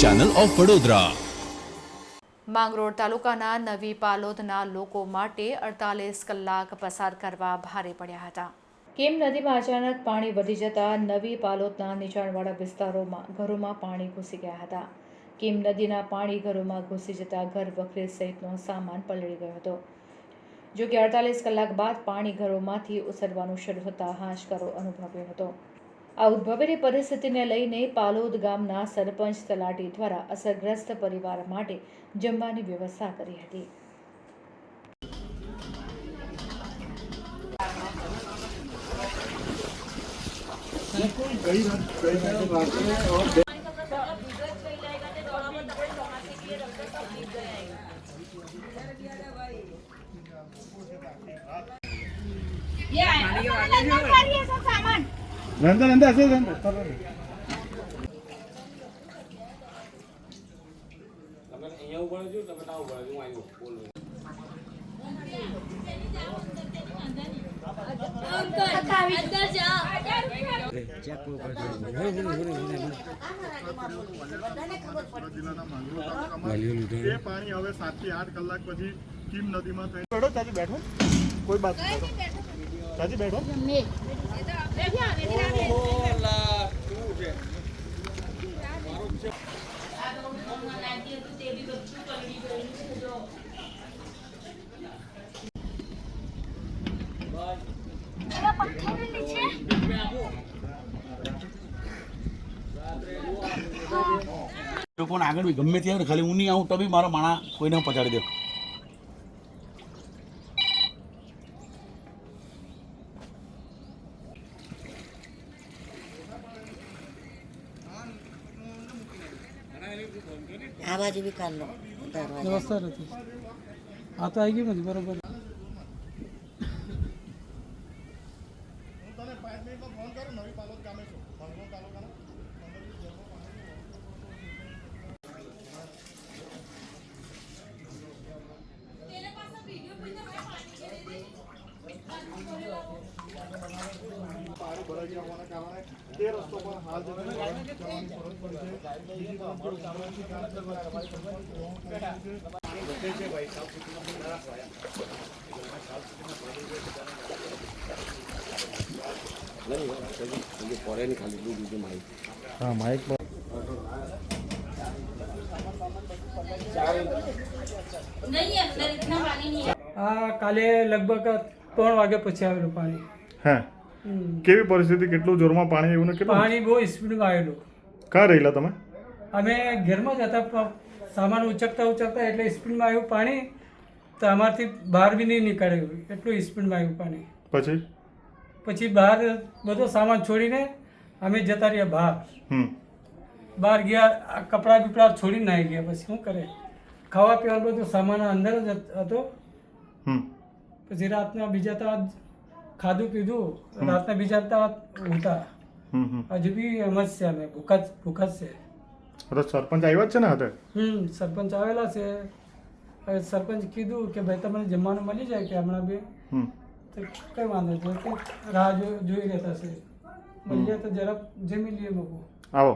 Channel of Vadodara Mangrol તાલુકાના નવી પાલોદના લોકો માટે અડતાલીસ કલાક પસાર કરવા ભારે પડ્યા હતા. કેમ નદીમાં અચાનક પાણી વધી જતા નવી પાલોદના નીચાણવાળા વિસ્તારોમાં ઘરોમાં પાણી ઘૂસી ગયા હતા? કેમ નદીના પાણી ઘરોમાં ઘૂસી જતા ઘર વખરી સહિતનો સામાન પલળી ગયો હતો? જો કે અડતાલીસ કલાક બાદ પાણી ઘરોમાંથી ઉસરવાનું શરૂ થતાં હાશકારો અનુભવ્યો હતો. આ ઉદ્ભવેલી પરિસ્થિતિને લઈને પાલોદ ગામના સરપંચ તલાટી દ્વારા અસરગ્રસ્ત પરિવાર માટે જમવાની વ્યવસ્થા કરી હતી. નંદા હશે નંદા એ પાણી હવે સાતથી આઠ કલાક પછી કીમ નદીમાં બેઠો. કોઈ બાત ચાચી બેઠો? લોકોને આગળ બી ગમે ત્યાં ખાલી હું નહીં આવું તો બી મારા માણા કોઈને પચાડી દે. આ બાજુ બી કાઢ લો. વ્યવસ્થા નથી. આ તો આવી ગયું નથી બરોબર. હું તને પાંચ મિનિટમાં ફોન કરું નવી પાલોદ ગામે नाही खाली तुझी माहिती हाँ माहीत नहीं है इतना पानी नहीं है हाँ, काले लगभग ત્રણ વાગ્યા પછી આવેલું પાણી. હે? કેવી પરિસ્થિતિ? કેટલું જોરમાં પાણી આવ્યું ને કેટલું? પાણી બહુ સ્પીડમાં આવેલું. ક્યાં રહેલા તમે? અમે ઘરમાં જ હતા સામાન ઉચકતા ઉચકતા એટલે સ્પીડમાં આવ્યું પાણી તો અમારથી બહાર બી નહીં નીકળ્યું. એટલું સ્પીડમાં આવ્યું પાણી. પછી? પછી બહાર બધો સામાન છોડીને અમે જતા રહ્યા બહાર. બહાર ગયા કપડાં બીપડા છોડીને આવી ગયા. પછી શું કરે? ખાવા પીવાનું બધું સામાન અંદર જ હતો. હમ. પછી રાતના બીજા તા ખાધું પીધું રાતના બીજા તા હમ હજુ બી એમ જ છે અમે ભૂખા જ ભૂખા જ છે. તો સરપંચ આવ્યા જ છે ને હાથે? હમ સરપંચ આવેલા છે. હવે સરપંચ કીધું કે ભાઈ તમને જમવાનું મળી જાય કે હમણાં બી? તો કઈ વાંધો નહીં કે રાહ જોઈ રહેતા છે. મળી જાય તો જરા જમી લઈએ લોકો. આવો.